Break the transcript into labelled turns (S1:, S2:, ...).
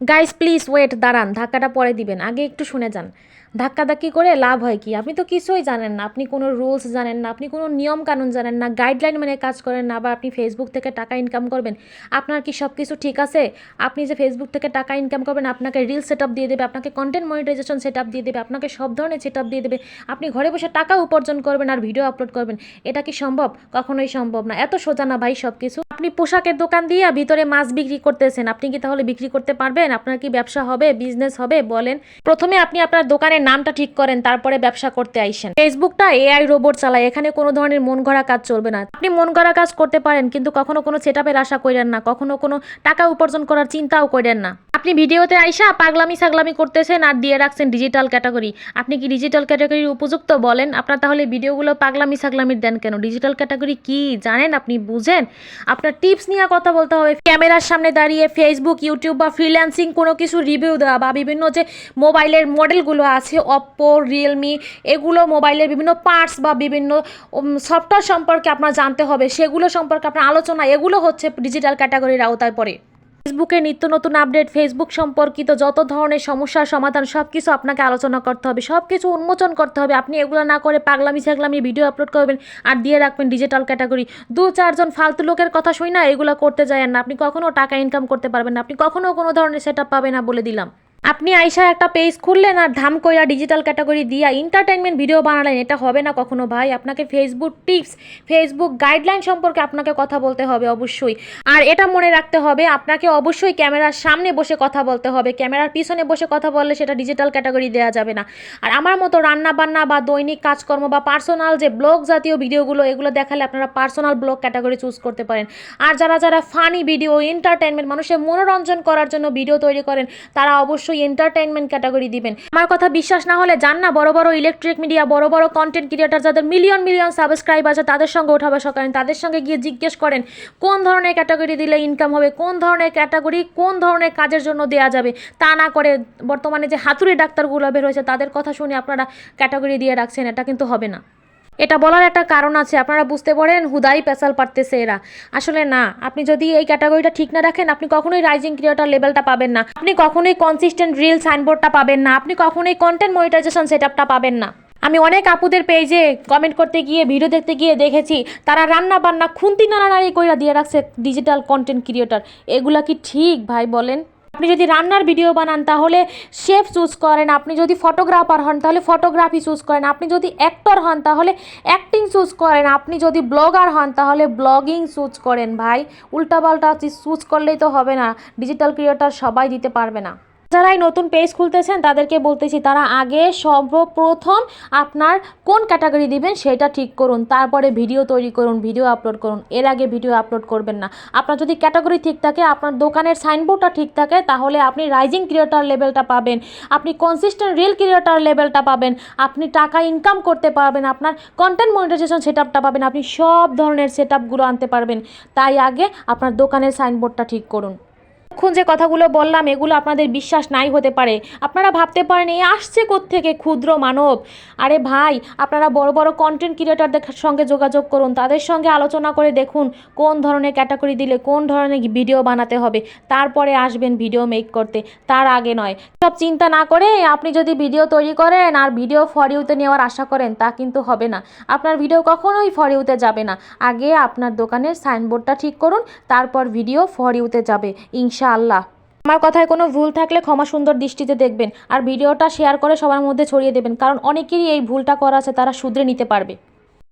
S1: Guys please wait দাঁড়ান ধাক্কাটা পরে দিবেন। আগে একটু শুনে যান। ধাক্কাধাক্কি করে লাভ হয় কি? আপনি তো কিছুই জানেন না। আপনি কোনো রুলস জানেন না। আপনি কোনো নিয়ম কানুন জানেন না। গাইডলাইন মেনে কাজ করেন না বা আপনি ফেসবুক থেকে টাকা ইনকাম করবেন। আপনার কি সব কিছু ঠিক আছে? আপনি যে ফেসবুক থেকে টাকা ইনকাম করবেন, আপনাকে রিল সেট দিয়ে দেবে, আপনাকে কন্টেন্ট মনিটাইজেশন সেট দিয়ে দেবে, আপনাকে সব ধরনের সেট দিয়ে দেবে। আপনি ঘরে বসে টাকা উপার্জন করবেন আর ভিডিও আপলোড করবেন। এটা কি সম্ভব? কখনোই সম্ভব না। এত সোজা না ভাই সব কিছু আপনি পোশাকের দোকান দিয়ে ভিতরে মাছ বিক্রি করতেছেন। আপনি কি তাহলে বিক্রি করতে পারবেন? আপনার কি ব্যবসা হবে? বিজনেস হবে? বলেন। প্রথমে আপনি আপনার দোকানের নামটা ঠিক করেন, তারপরে ব্যবসা করতে আইসেন। ফেসবুকটা এআই রোবট চালায়, এখানে কোনো ধরনের মন গড়া কাজ চলবে না। আপনি মন গড়া কাজ করতে পারেন, কিন্তু কখনো কোনো সেটআপের আশা করেন না, কখনো কোনো টাকা উপার্জন করার চিন্তাও করেন না। আপনি ভিডিওতে আইসা পাগলামি সাগলামি করতেছেন আর দিয়ে রাখছেন ডিজিটাল ক্যাটাগরি। আপনি কি ডিজিটাল ক্যাটাগরির উপযুক্ত বলেন? আপনার তাহলে ভিডিওগুলো পাগলামি সাগলামির দেন কেন? ডিজিটাল ক্যাটাগরি কি? জানেন আপনি, বুঝেন? আপনার টিপস নিয়ে কথা বলতে হবে। ক্যামেরার সামনে দাঁড়িয়ে ফেসবুক ইউটিউব বা ফ্রিল্যান্সিং কোনো কিছু রিভিউ দেওয়া বা বিভিন্ন যে মোবাইলের মডেলগুলো আছে অপ্পো রিয়েলমি এগুলো মোবাইলের বিভিন্ন পার্টস বা বিভিন্ন সফটওয়্যার সম্পর্কে আপনার জানতে হবে। সেগুলো সম্পর্কে আপনার আলোচনা, এগুলো হচ্ছে ডিজিটাল ক্যাটাগরির আওতায় পড়ে। ফেসবুকে নিত্য নতুন আপডেট ফেসবুক সম্পর্কিত যত ধরনের সমস্যার সমাধান সব কিছু আপনাকে আলোচনা করতে হবে। সব কিছু উন্মোচন করতে হবে। আপনি এগুলো না করে পাগলামি ছাগলামি ভিডিও আপলোড করবেন আর দিয়ে রাখবেন ডিজিটাল ক্যাটাগরি দু চারজন ফালতু লোকের কথা শুই না, এগুলো করতে যায় না। আপনি কখনও টাকা ইনকাম করতে পারবেন না। আপনি কখনও কোনো ধরনের সেট পাবেন না বলে দিলাম। আপনি আইসা একটা পেজ খুললেন আর ধাম কইরা ডিজিটাল ক্যাটাগরি দিয়া এন্টারটেনমেন্ট ভিডিও বানালেন, এটা হবে না কখনো ভাই। আপনাকে ফেসবুক টিপস ফেসবুক গাইডলাইন সম্পর্কে আপনাকে কথা বলতে হবে অবশ্যই। আর এটা মনে রাখতে হবে, আপনাকে অবশ্যই ক্যামেরার সামনে বসে কথা বলতে হবে। ক্যামেরার পিছনে বসে কথা বললে সেটা ডিজিটাল ক্যাটাগরি দেওয়া যাবে না। আর আমার মতো রান্না বান্না বা দৈনিক কাজকর্ম বা পার্সোনাল যে ব্লগ জাতীয় ভিডিওগুলো এগুলো দেখালে আপনারা পার্সোনাল ব্লগ ক্যাটাগরি চুজ করতে পারেন। আর যারা যারা ফানি ভিডিও এন্টারটেনমেন্ট মানুষের মনোরঞ্জন করার জন্য ভিডিও তৈরি করেন, তারা অবশ্যই এন্টারটেনমেন্ট ক্যাটাগরি দিবেন। আমার কথা বিশ্বাস না হলে জান না, বড় বড় ইলেকট্রিক মিডিয়া বড় বড় কন্টেন্ট ক্রিয়েটার যাদের মিলিয়ন মিলিয়ন সাবস্ক্রাইব আছে, তাদের সঙ্গে ওঠা বসা করেন তাদের সঙ্গে গিয়ে জিজ্ঞেস করেন, কোন ধরনের ক্যাটাগরি দিলে ইনকাম হবে, কোন ধরনের ক্যাটাগরি কোন ধরনের কাজের জন্য দেয়া যাবে? তা না করে বর্তমানে যে হাতুড়ি ডাক্তারগুলো বের হয়েছে, তাদের কথা শুনে আপনারা ক্যাটাগরি দিয়ে রাখছেন, এটা কিন্তু হবে না। এটা বলার একটা কারণ আছে, আপনারা বুঝতে পারেন হুদাই পেশাল পারতেছে এরা। আসলে না, আপনি যদি এই ক্যাটাগরিটা ঠিক না রাখেন, আপনি কখনোই রাইজিং ক্রিয়েটার লেভেলটা পাবেন না। আপনি কখনোই কনসিস্টেন্ট রিল সাইনবোর্ডটা পাবেন না। আপনি কখনোই কন্টেন্ট মনিটাইজেশন সেটআপটা পাবেন না। আমি অনেক আপুদের পেজে কমেন্ট করতে গিয়ে ভিডিও দেখতে গিয়ে দেখেছি, তারা রান্না বান্না খুন্তি নাড়ানাড়ি কইরা দিয়ে রাখছে ডিজিটাল কন্টেন্ট ক্রিয়েটার এগুলা কি ঠিক ভাই বলেন? আপনি যদি রান্নার ভিডিও বানান, তাহলে শেফ চুজ করেন। আপনি যদি ফটোগ্রাফার হন, তাহলে ফটোগ্রাফি চুজ করেন। আপনি যদি অ্যাক্টর হন, তাহলে অ্যাক্টিং চুজ করেন। আপনি যদি ব্লগার হন, তাহলে ব্লগিং চুজ করেন। ভাই, উল্টাপাল্টা চুজ করলেই তো হবে না। ডিজিটাল ক্রিয়েটার সবাই দিতে পারবে না। যারাই নতুন পেজ খুলতেছেন, তাদেরকে বলতেছি, তারা আগে সর্বপ্রথম আপনার কোন ক্যাটাগরি দিবেন সেটা ঠিক করুন, তারপরে ভিডিও তৈরি করুন ভিডিও আপলোড করুন। এর আগে ভিডিও আপলোড করবেন না। আপনার যদি ক্যাটাগরি ঠিক থাকে, আপনার দোকানের সাইনবোর্ডটা ঠিক থাকে, তাহলে আপনি রাইজিং ক্রিয়েটার লেভেলটা পাবেন, আপনি কনসিস্টেন্ট রিল ক্রিয়েটার লেভেলটা পাবেন, আপনি টাকা ইনকাম করতে পারবেন, আপনার কন্টেন্ট মনিটাইজেশন সেট আপটা পাবেন, আপনি সব ধরনের সেট আপগুলো আনতে পারবেন। তাই আগে আপনার দোকানের সাইনবোর্ডটা ঠিক করুন। এখন যে কথাগুলো বললাম, এগুলো আপনাদের বিশ্বাস নাই হতে পারে। আপনারা ভাবতে পারেন এই আসছে থেকে ক্ষুদ্র মানব? আরে ভাই, আপনারা বড় বড় কন্টেন্ট ক্রিয়েটারদের সঙ্গে যোগাযোগ করুন, তাদের সঙ্গে আলোচনা করে দেখুন কোন ধরনের ক্যাটাগরি দিলে কোন ধরনের ভিডিও বানাতে হবে। তারপরে আসবেন ভিডিও মেক করতে, তার আগে নয়। সব চিন্তা না করে আপনি যদি ভিডিও তৈরি করেন আর ভিডিও ফর ইউতে নেওয়ার আশা করেন, তা কিন্তু হবে না। আপনার ভিডিও কখনোই ফর ইউতে যাবে না। আগে আপনার দোকানের সাইনবোর্ডটা ঠিক করুন, তারপর ভিডিও ফর ইউতে যাবে। ইনশা আল্লাহ। আমার কথায় কোনো ভুল থাকলে ক্ষমা সুন্দর দৃষ্টিতে দেখবেন আর ভিডিওটা শেয়ার করে সবার মধ্যে ছড়িয়ে দেবেন, কারণ অনেকেরই এই ভুলটা করা আছে, তারা শুধরে নিতে পারবে।